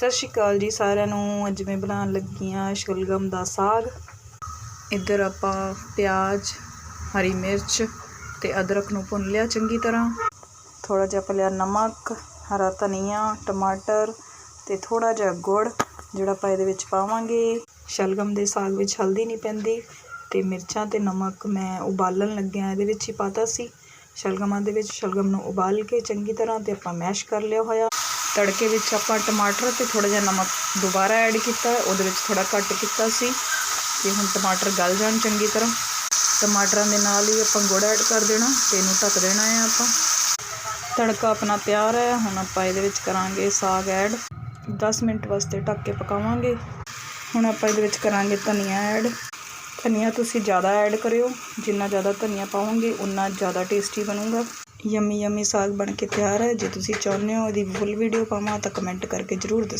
ਸਤਿ ਸ਼੍ਰੀ ਅਕਾਲ ਜੀ ਸਾਰਿਆਂ ਨੂੰ। ਅੱਜ ਮੈਂ ਬਣਾਉਣ ਲੱਗੀ ਹਾਂ ਸ਼ਲਗਮ ਦਾ ਸਾਗ। ਇੱਧਰ ਆਪਾਂ ਪਿਆਜ਼, ਹਰੀ ਮਿਰਚ ਤੇ ਅਦਰਕ ਨੂੰ ਭੁੰਨ ਲਿਆ ਚੰਗੀ ਤਰ੍ਹਾਂ। ਥੋੜਾ ਜਿਹਾ ਆਪਾਂ ਲਿਆ ਨਮਕ, ਹਰਾ ਧਨੀਆ, ਟਮਾਟਰ ਤੇ ਥੋੜਾ ਜਿਹਾ ਗੁੜ, ਜਿਹੜਾ ਆਪਾਂ ਇਹਦੇ ਵਿੱਚ ਪਾਵਾਂਗੇ। ਸ਼ਲਗਮ ਦੇ ਸਾਗ ਵਿੱਚ ਹਲਦੀ ਨਹੀਂ ਪੈਂਦੀ ਤੇ ਮਿਰਚਾਂ ਤੇ ਨਮਕ ਮੈਂ ਉਬਾਲਣ ਲੱਗਿਆ ਇਹਦੇ ਵਿੱਚ ਹੀ ਪਾਤਾ ਸੀ। ਸ਼ਲਗਮਾਂ ਦੇ ਵਿੱਚ ਸ਼ਲਗਮ ਨੂੰ ਉਬਾਲ ਕੇ ਚੰਗੀ ਤਰ੍ਹਾਂ ਤੇ ਆਪਾਂ ਮੈਸ਼ ਕਰ ਲਿਆ ਹੋਇਆ। ਤੜਕੇ ਵਿੱਚ ਆਪਾਂ ਟਮਾਟਰ ਤੇ ਥੋੜਾ ਜਿਹਾ ਨਮਕ ਦੁਬਾਰਾ ਐਡ ਕੀਤਾ, ਉਹਦੇ ਵਿੱਚ ਥੋੜਾ ਘੱਟ ਕੀਤਾ ਸੀ ਤੇ ਹੁਣ ਟਮਾਟਰ ਗਲ ਜਾਣ ਚੰਗੀ ਤਰ੍ਹਾਂ। ਟਮਾਟਰਾਂ ਦੇ ਨਾਲ ਹੀ ਆਪਾਂ ਗੁੜ ਐਡ ਕਰ ਦੇਣਾ ਤੇ ਇਹਨੂੰ ਢੱਕ ਦੇਣਾ ਹੈ ਆਪਾਂ। ਤੜਕਾ ਆਪਣਾ ਤਿਆਰ ਹੈ, ਹੁਣ ਆਪਾਂ ਇਹਦੇ ਵਿੱਚ ਕਰਾਂਗੇ ਸਾਗ ਐਡ। 10 ਮਿੰਟ ਵਾਸਤੇ ਢੱਕ ਕੇ ਪਕਾਵਾਂਗੇ। ਹੁਣ ਆਪਾਂ ਇਹਦੇ ਵਿੱਚ ਕਰਾਂਗੇ ਧਨੀਆ ਐਡ। ਧਨੀਆ ਤੁਸੀਂ ਜ਼ਿਆਦਾ ਐਡ ਕਰਿਓ, ਜਿੰਨਾ ਜ਼ਿਆਦਾ ਧਨੀਆ ਪਾਓਗੇ ਉਨਾ ਜ਼ਿਆਦਾ ਟੇਸਟੀ ਬਣੂਗਾ। ਯਮੀ ਯਮੀ ਸਾਗ ਬਣ ਕੇ ਤਿਆਰ ਹੈ। ਜੇ ਤੁਸੀਂ ਚਾਹੁੰਦੇ ਹੋ ਇਹਦੀ ਫੁੱਲ ਵੀਡੀਓ ਪਾਵਾਂ ਤਾਂ ਕਮੈਂਟ ਕਰਕੇ ਜ਼ਰੂਰ ਦੱਸੋ